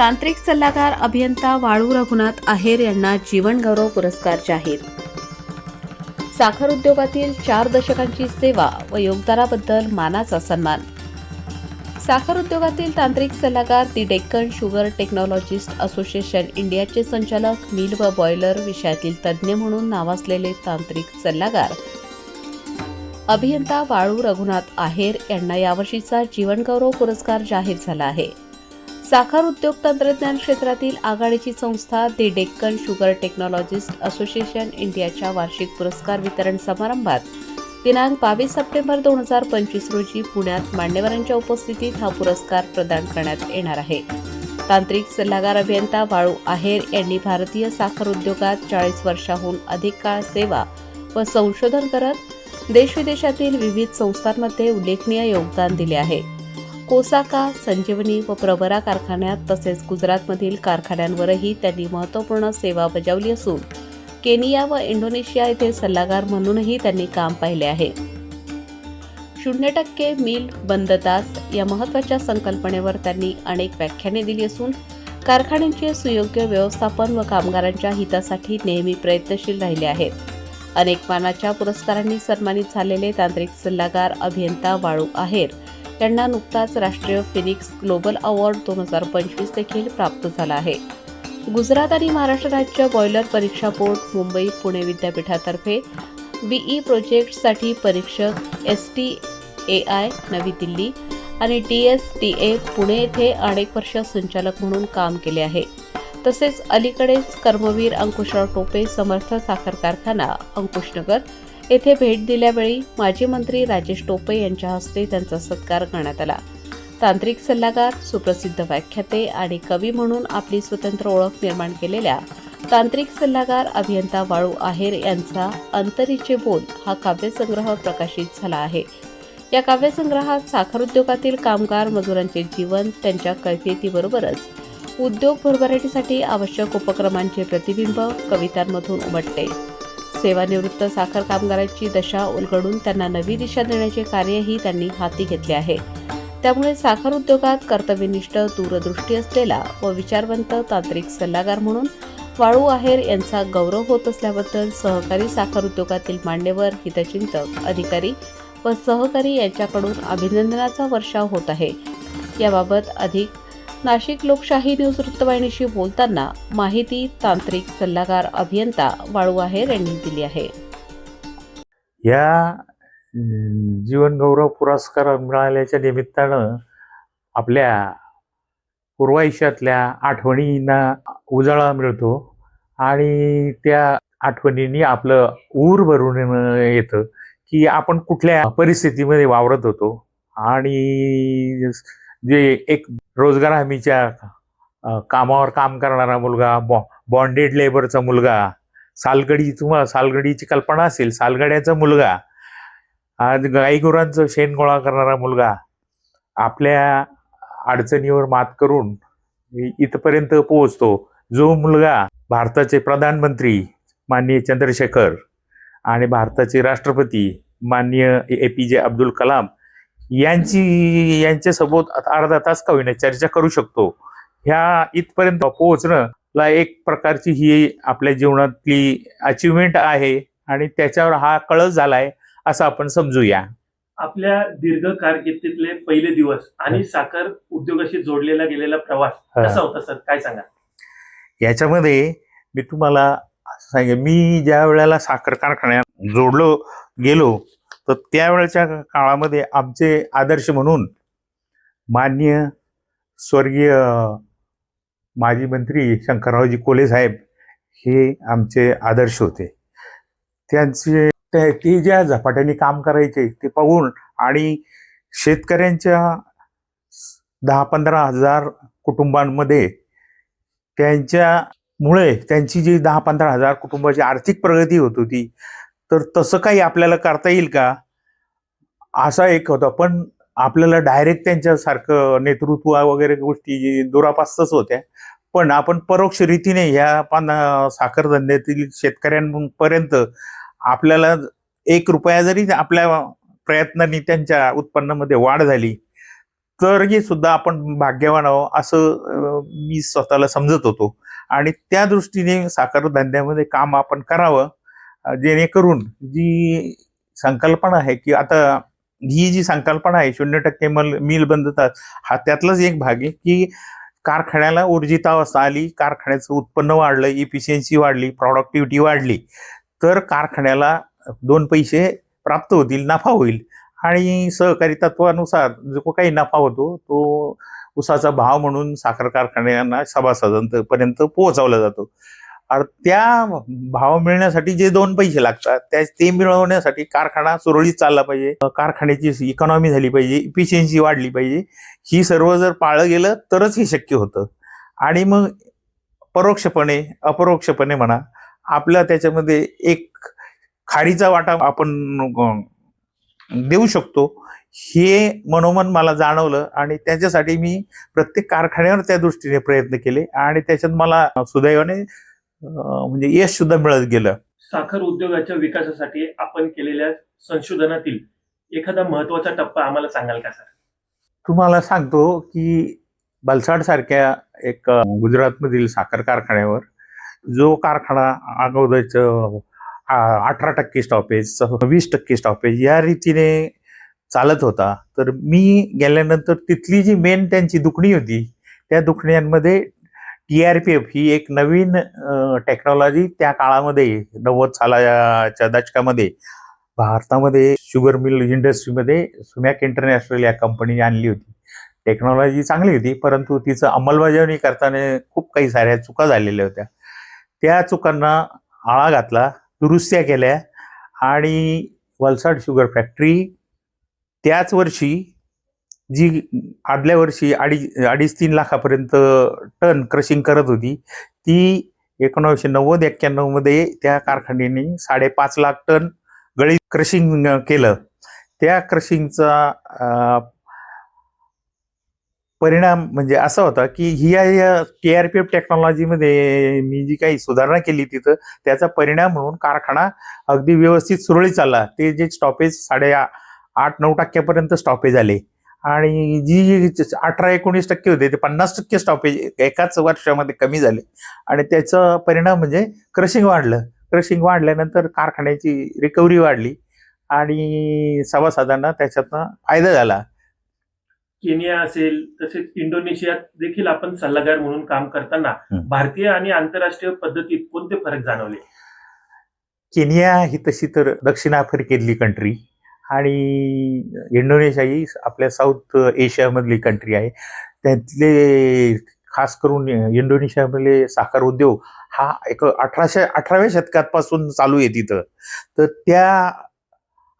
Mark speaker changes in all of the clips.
Speaker 1: तांत्रिक सल्लागार अभियंता वाळू रघुनाथ आहेर यांना जीवनगौरव पुरस्कार जाहीर. साखर उद्योगातील चार दशकांची सेवा व योगदानाबद्दल मानाचा सन्मान. साखर उद्योगातील तांत्रिक सल्लागार the Deccan sugar technologists association इंडियाचे संचालक मिल व बॉयलर विषयातील तज्ज्ञ म्हणून नावाजलेले तांत्रिक सल्लागार. अभियंता वाळू रघुनाथ आहेर यांना यावर्षीचा जीवनगौरव पुरस्कार जाहीर झाला आहे. साखर उद्योग तंत्रज्ञान क्षेत्रातील आघाडीची संस्था the Deccan sugar technologists association इंडियाच्या वार्षिक पुरस्कार वितरण समारंभात दिनांक बावीस सप्टेंबर दोन हजार पंचवीस रोजी पुण्यात मान्यवरांच्या उपस्थितीत हा पुरस्कार प्रदान करण्यात येणार आहे. तांत्रिक सल्लागार अभियंता वाळू आहेर यांनी भारतीय साखर उद्योगात चाळीस वर्षाहून अधिक काळ सेवा व संशोधन करत देशविदेशातील विविध संस्थांमध्ये उल्लेखनीय योगदान दिले आहे. कोसाका संजीवनी व प्रवरा कारखान्यात तसेच गुजरातमधील कारखान्यांवरही त्यांनी महत्त्वपूर्ण सेवा बजावली असून केनिया व इंडोनेशिया येथे सल्लागार म्हणूनही त्यांनी काम पाहिले आहे. शून्य टक्के मिल बंद तास या महत्त्वाच्या संकल्पनेवर त्यांनी अनेक व्याख्याने दिली असून कारखान्यांचे सुयोग्य व्यवस्थापन व कामगारांच्या हितासाठी नेहमी प्रयत्नशील राहिले आहेत. अनेक मानाच्या पुरस्कारांनी सन्मानित झालेले तांत्रिक सल्लागार अभियंता वाळू आहेर त्यांना नुकताच राष्ट्रीय फिनिक्स ग्लोबल अवॉर्ड दोन हजार पंचवीस देखील प्राप्त झाला आहे. गुजरात आणि महाराष्ट्र राज्य बॉयलर परीक्षा बोर्ड मुंबई पुणे विद्यापीठातर्फे बीई प्रोजेक्टसाठी परीक्षक एस टी ए आय नवी दिल्ली आणि T S T A Pune येथे अनेक वर्ष संचालक म्हणून काम केले आहे. तसेच अलीकडेच कर्मवीर अंकुशराव टोपे समर्थ साखर कारखाना अंकुशनगर येथे भेट दिल्यावेळी माजी मंत्री राजेश टोपे यांच्या हस्ते त्यांचा सत्कार करण्यात आला. तांत्रिक सल्लागार सुप्रसिद्ध व्याख्याते आणि कवी म्हणून आपली स्वतंत्र ओळख निर्माण केलेल्या तांत्रिक सल्लागार अभियंता वाळू आहेर यांचा अंतरीचे बोल हा काव्यसंग्रह प्रकाशित झाला आहे. या काव्यसंग्रहात साखर उद्योगातील कामगार मजुरांचे जीवन त्यांच्या कैफियतीबरोबरच उद्योग भरभराटीसाठी आवश्यक उपक्रमांचे प्रतिबिंब कवितांमधून उमटते सेवानिवृत्त साखर कामगारांची दशा उलगडून त्यांना नवी दिशा देण्याचे कार्यही त्यांनी हाती घेतले आहे. त्यामुळे साखर उद्योगात कर्तव्यनिष्ठ दूरदृष्टी असलेला व विचारवंत तांत्रिक सल्लागार म्हणून वाळू आहेर यांचा गौरव होत असल्याबद्दल सहकारी साखर उद्योगातील मान्यवर हितचिंतक अधिकारी व सहकारी यांच्याकडून अभिनंदनाचा वर्षाव होत आहे. याबाबत अधिक नाशिक लोकशाही न्यूज वृत्तवाहिनीशी बोलताना माहिती तांत्रिक सल्लागार अभियंता वाळू आहेर यांनी दिली आहे.
Speaker 2: या जीवनगौरव पुरस्कार मिळाल्याच्या निमित्तानं आपल्या पूर्वायुष्यातल्या आठवणींना उजाळा मिळतो आणि त्या आठवणींनी आपलं ऊर भरून येतं की आपण कुठल्या परिस्थितीमध्ये वावरत होतो आणि जे एक रोजगार हमीच्या कामावर काम करणारा मुलगा बॉ बॉन्डेड लेबरचा मुलगा सालगडी तुम्हाला सालगडीची कल्पना असेल सालगड्याचा मुलगा आज गाईगुरांचं शेण गोळा करणारा मुलगा आपल्या अडचणीवर मात करून इथपर्यंत पोहोचतो. जो मुलगा भारताचे प्रधानमंत्री माननीय चंद्रशेखर आणि भारताचे राष्ट्रपती माननीय ए पी जे अब्दुल कलाम यांची यांच्यासोबत अर्धा तास का होईना चर्चा करू शकतो. ह्या इथपर्यंत पोहोचणं ला एक प्रकारची ही आपल्या जीवनातली अचिव्हमेंट आहे आणि त्याच्यावर हा कळस झालाय असं आपण समजूया.
Speaker 3: आपल्या दीर्घ कारकिर्दीतले पहिले दिवस आणि साखर उद्योगाशी जोडलेला गेलेला प्रवास कसा होता सर? काय सांगा
Speaker 2: याच्यामध्ये मी तुम्हाला सांगेन मी ज्या वेळेला साखर कारखान्यात जोडलो गेलो तर त्यावेळेच्या काळामध्ये आमचे आदर्श म्हणून मान्य स्वर्गीय माजी मंत्री शंकररावजी कोले साहेब हे आमचे आदर्श होते. त्यांचे ते ते ज्या झपाट्याने काम करायचे ते पाहून आणि शेतकऱ्यांच्या दहा पंधरा हजार कुटुंबांमध्ये त्यांच्यामुळे त्यांची जी दहा पंधरा हजार कुटुंबाची आर्थिक प्रगती होत होती तर तसं काही आपल्याला करता येईल का? असा एक होता. पण आपल्याला डायरेक्ट त्यांच्यासारखं नेतृत्व वगैरे गोष्टी दुरापास्तच होत्या. पण आपण परोक्ष रीतीने ह्या पण साखर धंद्यातील शेतकऱ्यांपर्यंत आपल्याला एक रुपया जरी आपल्या प्रयत्नांनी त्यांच्या उत्पन्नामध्ये वाढ झाली तरी सुद्धा आपण भाग्यवान आहोत असं मी स्वतःला समजत होतो. आणि त्या दृष्टीने साखर धंद्यामध्ये काम आपण करावं. जेणेकरून जी संकल्पना आहे की आता ही जी संकल्पना आहे शून्य टक्के मल मिल बंदता हा त्यातलाच एक भाग आहे की कारखान्याला ऊर्जितावस्था आली कारखान्याचं उत्पन्न वाढलं इफिशियन्सी वाढली प्रॉडक्टिव्हिटी वाढली तर कारखान्याला दोन पैसे प्राप्त होतील नफा होईल. आणि सहकारी तत्वानुसार जो काही नफा होतो तो उसाचा भाव म्हणून साखर कारखान्यांना सभासदांपर्यंत पोहोचवला जातो. त्या भाव मिळण्यासाठी जे दोन पैसे लागतात त्या ते मिळवण्यासाठी कारखाना सुरळीत चालला पाहिजे. कारखान्याची इकॉनॉमी झाली पाहिजे इफिशियन्सी वाढली पाहिजे. ही सर्व जर पाळलं गेलं तरच हे शक्य होतं. आणि मग परोक्षपणे अपरोक्षपणे म्हणा आपला त्याच्यामध्ये एक खारीचा वाटा आपण देऊ शकतो. हे मनोमन मला जाणवलं आणि त्याच्यासाठी मी प्रत्येक कारखान्यावर त्या दृष्टीने प्रयत्न केले आणि त्याच्यात मला सुदैवाने म्हणजे यश सुद्धा मिळत गेलं.
Speaker 3: साखर उद्योगाच्या विकासासाठी आपण केलेल्या संशोधनातील एखादा महत्त्वाचा टप्पा आम्हाला सांगाल का सर?
Speaker 2: तुम्हाला सांगतो की बलसाड सारख्या एक गुजरातमधील साखर कारखान्यावर जो कारखाना अगोदरचं अठरा टक्के स्टॉपेज वीस टक्के स्टॉपेज या रीतीने चालत होता. तर मी गेल्यानंतर तिथली जी मेन त्यांची दुखणी होती त्या दुखण्यांमध्ये टी आर पी एफ ही एक नवीन टेक्नॉलॉजी त्या काळामध्ये नव्वद सालाच्या दशकामध्ये भारतामध्ये शुगर मिल इंडस्ट्रीमध्ये सुमॅक इंटरनॅशनल या कंपनीने आणली होती. टेक्नॉलॉजी चांगली होती परंतु तिचं अंमलबजावणी करताना खूप काही साऱ्या चुका झालेल्या होत्या. त्या चुकांना आळा घातला दुरुस्त्या केल्या आणि वलसाड शुगर फॅक्टरी त्याच वर्षी जी आदल्या वर्षी अडीच अडीच तीन लाखापर्यंत टन क्रशिंग करत होती ती एकोणावीसशे नव्वद एक्क्याण्णवमध्ये त्या कारखान्याने साडेपाच लाख टन गळी क्रशिंग केलं. त्या क्रशिंगचा परिणाम म्हणजे असा होता की ही या टी आर पी एफ टेक्नॉलॉजीमध्ये मी जी काही सुधारणा केली तिथं त्याचा परिणाम म्हणून कारखाना अगदी व्यवस्थित सुरळीत चालला. ते जे स्टॉपेज साडे आठ नऊ टक्क्यापर्यंत स्टॉपेज आले. आणि जी अठरा एकोणीस टक्के होते ते पन्नास टक्के स्टॉपेज एकाच वर्षामध्ये कमी झाले. आणि त्याचा परिणाम म्हणजे क्रशिंग वाढलं. क्रशिंग वाढल्यानंतर कारखान्याची रिकव्हरी वाढली. आणि सभासदांना त्याच्यातनं फायदा झाला.
Speaker 3: केनिया असेल तसेच इंडोनेशियात देखील आपण सल्लागार म्हणून काम करताना. भारतीय आणि आंतरराष्ट्रीय पद्धतीत कोणते फरक जाणवले?
Speaker 2: केनिया ही तशी तर दक्षिण आफ्रिकेतली कंट्री आणि इंडोनेशिया ही आपल्या साऊथ एशियामधली कंट्री आहे. त्यातले खास करून इंडोनेशियामधले साखर उद्योग हा एक अठराशे अठराव्या शतकापासून चालू आहे तिथं. तर त्या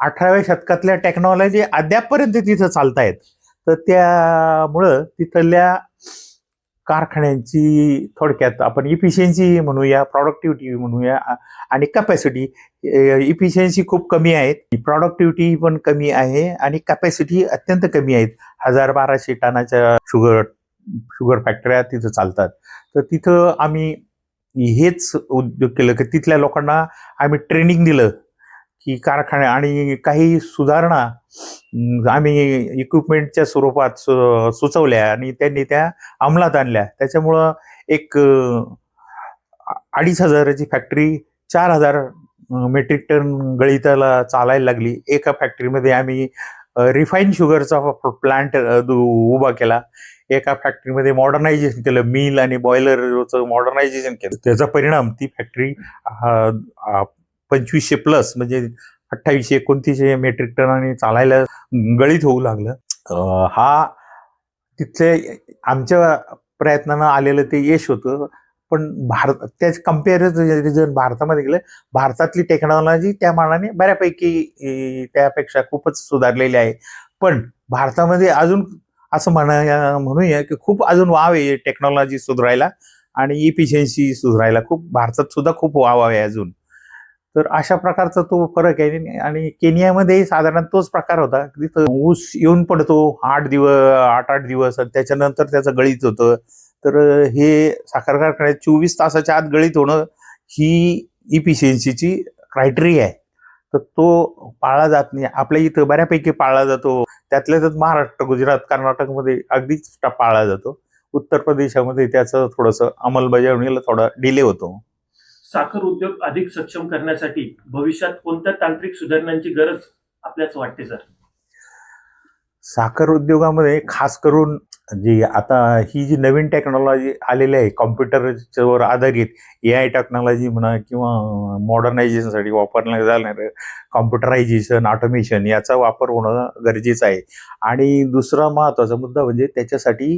Speaker 2: अठराव्या शतकातल्या टेक्नॉलॉजी अद्यापपर्यंत तिथं चालतायत. तर त्यामुळं तिथल्या कारखान्यांची थोडक्यात आपण इफिशियन्सी म्हणूया प्रॉडक्टिव्हिटी म्हणूया आणि कॅपॅसिटी इफिशियन्सी खूप कमी आहेत. प्रॉडक्टिव्हिटी पण कमी आहे आणि कॅपॅसिटी अत्यंत कमी आहेत. हजार बाराशे टनाच्या शुगर शुगर फॅक्टऱ्या तिथं चालतात. तर तिथं आम्ही हेच उद्योग केलं की तिथल्या लोकांना आम्ही ट्रेनिंग दिलं. की कारखान्या आणि काही सुधारणा आम्ही इक्विपमेंटच्या स्वरूपात सु- सुचवल्या आणि त्यांनी त्या अंमलात आणल्या. त्याच्यामुळं एक अडीच हजाराची फॅक्टरी चार हजार मेट्रिक टन गळीताला चालायला लागली. एका फॅक्टरीमध्ये आम्ही रिफाईन शुगरचा प्लांट उभा केला. एका फॅक्टरीमध्ये मॉडर्नायझेशन केलं. मिल आणि बॉयलरचं मॉडर्नायझेशन केलं. त्याचा परिणाम ती फॅक्टरी पंचवीसशे प्लस म्हणजे अठ्ठावीसशे एकोणतीसशे मेट्रिक टनाने चालायला गळीत होऊ लागलं. हा तिथले आमच्या प्रयत्नानं आलेलं ते यश होतं. पण भारत त्याच कम्पेरिझन भारतामध्ये गेलं भारतातली टेक्नॉलॉजी त्या मानाने बऱ्यापैकी त्यापेक्षा खूपच सुधारलेली आहे. पण भारतामध्ये अजून असं म्हणा म्हणूया की खूप अजून वाव आहे टेक्नॉलॉजी सुधारायला आणि इफिशियन्सी सुधारायला. खूप भारतात सुद्धा खूप वाव आहे अजून. तर अशा प्रकारचा तो फरक आहे. आणि केनियामध्ये साधारण तोच प्रकार होता. तिथं ऊस येऊन पडतो आठ दिवस आठ आठ दिवस आणि त्याच्यानंतर त्याचं गळीत होतं. तर हे साखर कारखान्यात चोवीस तासाच्या आत गळीत होणं ही इफिशियन्सीची क्रायटेरिया आहे. तर तो पाळला जात नाही. आपल्या इथं बऱ्यापैकी पाळला जातो. त्यातल्या त्यात महाराष्ट्र गुजरात कर्नाटकमध्ये अगदीच पाळला जातो. उत्तर प्रदेशामध्ये त्याचं थोडंसं अंमलबजावणीला थोडा डिले होतो.
Speaker 3: साखर उद्योग अधिक सक्षम करण्यासाठी भविष्यात कोणत्या तांत्रिक सुधारणांची गरज आपल्याच वाटते सर?
Speaker 2: साखर उद्योगामध्ये खास करून जी आता ही जी नवीन टेक्नॉलॉजी आलेली आहे कॉम्प्युटरवर आधारित ए आय टेक्नॉलॉजी म्हणा किंवा मॉडर्नायझेशनसाठी वापरण्यात जाणारं कॉम्प्युटरायझेशन ऑटोमेशन याचा वापर होणं गरजेचं आहे. आणि दुसरा महत्त्वाचा मुद्दा म्हणजे त्याच्यासाठी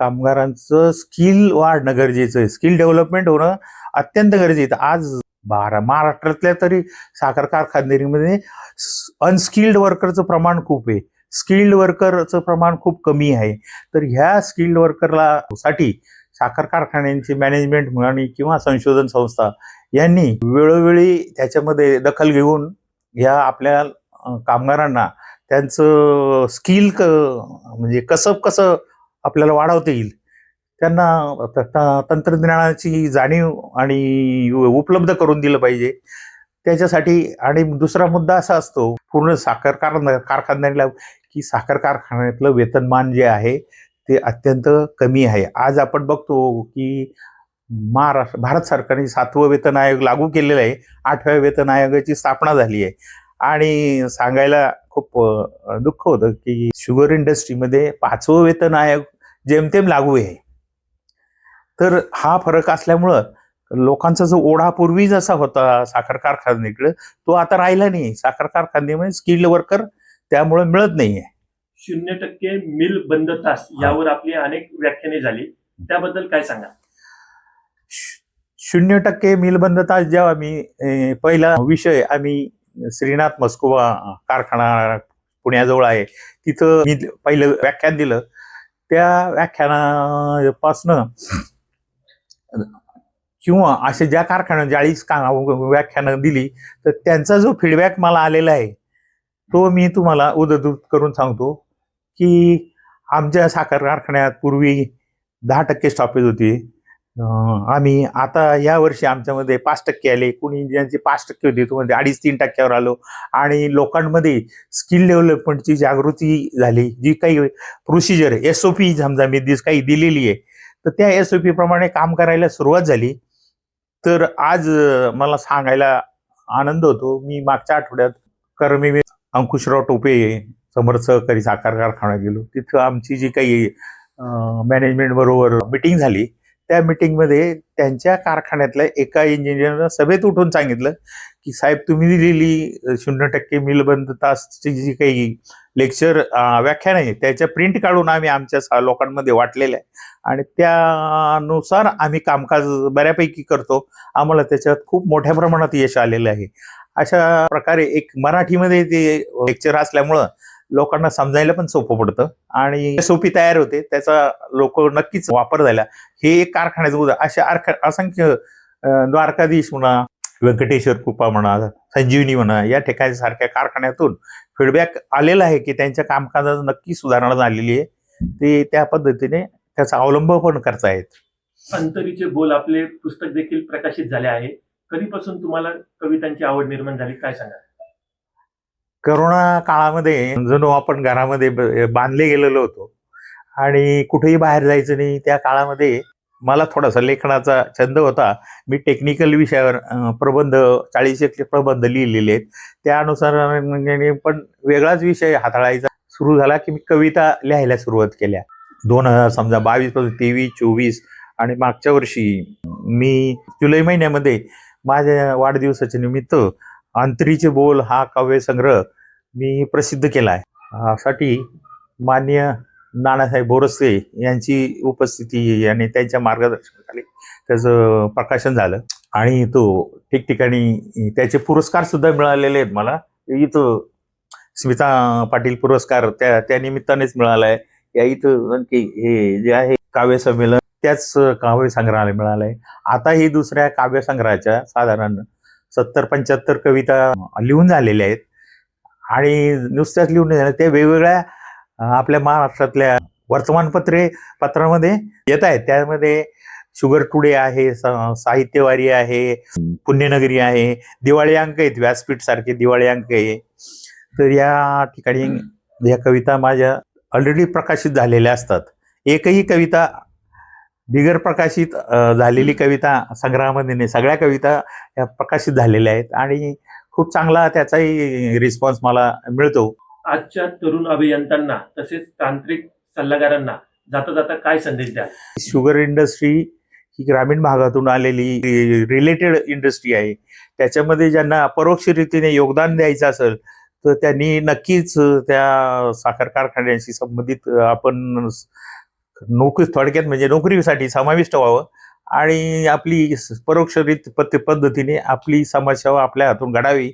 Speaker 2: कामगारांचं स्किल वाढणं गरजेचं आहे. स्किल डेव्हलपमेंट होणं अत्यंत गरजेचं आहे. आज बारा महाराष्ट्रातल्या तरी साखर कारखानदारीमध्ये अनस्किल्ड वर्करचं प्रमाण खूप आहे. स्किल्ड वर्करचं प्रमाण खूप कमी आहे. तर ह्या स्किल्ड वर्करला साठी साखर कारखान्यांची मॅनेजमेंट आणि किंवा संशोधन संस्था यांनी वेळोवेळी त्याच्यामध्ये दखल घेऊन या आपल्या कामगारांना त्यांचं स्किल क म्हणजे कसं कसं आपल्याला वाढवता येईल त्यांना तंत्रज्ञानाची जाणीव आणि उपलब्ध करून दिलं पाहिजे. त्याच्यासाठी आणि दुसरा मुद्दा असा असतो पूर्ण साखर कारखान्याला की साखर कारखान्यातलं वेतनमान जे आहे ते अत्यंत कमी आहे. आज आपण बघतो की महाराष्ट्र भारत सरकारने सातवं वेतन आयोग लागू केलेलं आहे. आठव्या वेतन आयोगाची स्थापना झाली आहे. आणि सांगायला खूप दुःख होतं की शुगर इंडस्ट्रीमध्ये पाचवं वेतन आयोग जेमतेम लागू आहे. तर हा फरक असल्यामुळं लोकांचा जो ओढा पूर्वी जसा होता साखर कारखान्याकडे तो आता राहिला नाही. साखर कारखान्यामध्ये स्किल्ड वर्कर त्यामुळे मिळत नाहीये.
Speaker 3: शून्य टक्के मिल बंद तास यावर आपली अनेक व्याख्याने झाली. त्याबद्दल काय सांगा?
Speaker 2: शून्य टक्के मिलबंधता जेव्हा मी अं, पहिला विषय आम्ही श्रीनाथ मस्कोबा कारखाना पुण्याजवळ आहे. तिथं मी पहिलं व्याख्यान दिलं. त्या व्याख्यानापासनं किंवा असे ज्या कारखान्या चाळीस का व्याख्यानं दिली तर त्यांचा जो फीडबॅक मला आलेला आहे तो मी तुम्हाला उददूत करून सांगतो की आमच्या साखर कारखान्यात पूर्वी दहा टक्के स्टॉपेज होती. आम्ही आता या वर्षी आमच्यामध्ये पाच टक्के आले. कुणी ज्यांची पाच टक्के होती तो म्हणजे अडीच तीन टक्क्यावर आलो. आणि लोकांमध्ये स्किल डेव्हलपमेंटची जागृती झाली. जी काही प्रोसिजर एस ओ पी समजा मी दिस काही दिलेली आहे तर त्या एस ओ पी प्रमाणे काम करायला सुरुवात झाली. तर आज मला सांगायला आनंद होतो. मी मागच्या आठवड्यात कर्मी अंकुशराव टोपे समर्थ सहकारी साखर कारखाना गेलो. तिथं आमची जी काही मॅनेजमेंट बरोबर मिटिंग झाली. त्या मिटिंगमध्ये त्यांच्या कारखान्यातल्या एका इंजिनियरनं सभेत उठून सांगितलं की साहेब तुम्ही दिलेली शून्य टक्के मिलबंद तासची जी काही लेक्चर व्याख्यान आहे त्याच्या प्रिंट काढून आम्ही आमच्या लोकांमध्ये वाटलेल्या आहे. आणि त्यानुसार आम्ही कामकाज बऱ्यापैकी करतो. आम्हाला त्याच्यात खूप मोठ्या प्रमाणात यश आलेलं आहे. अशा प्रकारे एक मराठीमध्ये ते लेक्चर असल्यामुळं लोकांना समजायला पण सोपं पडतं. आणि सोपी तयार होते. त्याचा लोक नक्कीच वापर झाला. हे एक कारखान्याचं उदाहरण अशा असंख्य द्वारकाधीश म्हणा व्यंकटेश्वर कृपा म्हणा संजीवनी म्हणा या ठिकाणी सारख्या कारखान्यातून फीडबॅक आलेला आहे की त्यांच्या कामकाजात नक्की सुधारणा झालेली आहे. ते त्या पद्धतीने त्याचा अवलंब पण करतायत.
Speaker 3: अंतरीचे बोल आपले पुस्तक देखील प्रकाशित झाले आहे. कधीपासून तुम्हाला कवितांची आवड निर्माण झाली? काय सांगा
Speaker 2: करोना काळामध्ये जणू आपण घरामध्ये बांधले गेलेलो होतो. आणि कुठेही बाहेर जायचं नाही. त्या काळामध्ये मला थोडासा लेखनाचा छंद होता. मी टेक्निकल विषयावर प्रबंध चाळीस एक प्रबंध लिहिलेले आहेत. त्यानुसार पण वेगळाच विषय हाताळायचा सुरू झाला की मी कविता लिहायला सुरुवात केल्या. दोन हजार समजा बावीसपासून तेवीस चोवीस आणि मागच्या वर्षी मी जुलै महिन्यामध्ये माझ्या वाढदिवसाच्या निमित्त अंतरीचे बोल हा काव्यसंग्रह मी प्रसिद्ध केला आहे. साठी मान्य नानासाहेब बोरसे यांची उपस्थिती आणि त्यांच्या मार्गदर्शनाखाली त्याचं प्रकाशन झालं. आणि तो ठिकठिकाणी त्याचे पुरस्कार सुद्धा मिळालेले आहेत मला. इथं स्मिता पाटील पुरस्कार त्या त्या निमित्तानेच मिळाला आहे. या इथं आणखी हे जे आहे काव्य संमेलन त्याच काव्य संग्रहालय मिळालं आहे आता ही दुसऱ्या काव्यसंग्रहाच्या साधारण सत्तर पंच्याहत्तर कविता लिहून झालेल्या आहेत. आणि नुसत्याच लिहून झाल्या त्या वेगवेगळ्या आपल्या महाराष्ट्रातल्या वर्तमानपत्रे पत्रामध्ये येत आहेत. त्यामध्ये शुगर टुडे आहे साहित्यवारी आहे पुण्यनगरी आहे दिवाळी अंक आहेत व्यासपीठ सारखे दिवाळी अंक आहे. तर या ठिकाणी या कविता माझ्या ऑलरेडी प्रकाशित झालेल्या असतात. एकही कविता बिगर प्रकाशित झालेली कविता संग्रहामध्ये सगळ्या कविता या प्रकाशित झालेल्या आहेत आणि खूप चांगला त्याचाही रिस्पॉन्स मला मिळतो.
Speaker 3: आजच्या तरुण अभियंत्यांना तसेच तांत्रिक सल्लागारांना जाता जाता काय संदेश द्या
Speaker 2: शुगर इंडस्ट्री ही ग्रामीण भागातून आलेली रिलेटेड इंडस्ट्री आहे. त्याच्यामध्ये ज्यांना अपरोक्ष रीतीने योगदान द्यायचं असेल तर त्यांनी नक्कीच त्या साखर कारखान्याशी संबंधित आपण नोकरी थोडक्यात म्हणजे नोकरीसाठी समाविष्ट व्हावं आणि आपली परोक्षरित पत्ते पद्धतीने आपली समाजसेवा आपल्या हातून घडावी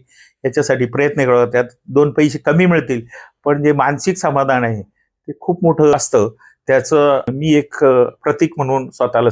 Speaker 2: याच्यासाठी प्रयत्न करावा. त्यात दोन पैसे कमी मिळतील पण जे मानसिक समाधान आहे ते खूप मोठं असतं. त्याचं मी एक प्रतीक म्हणून स्वतःला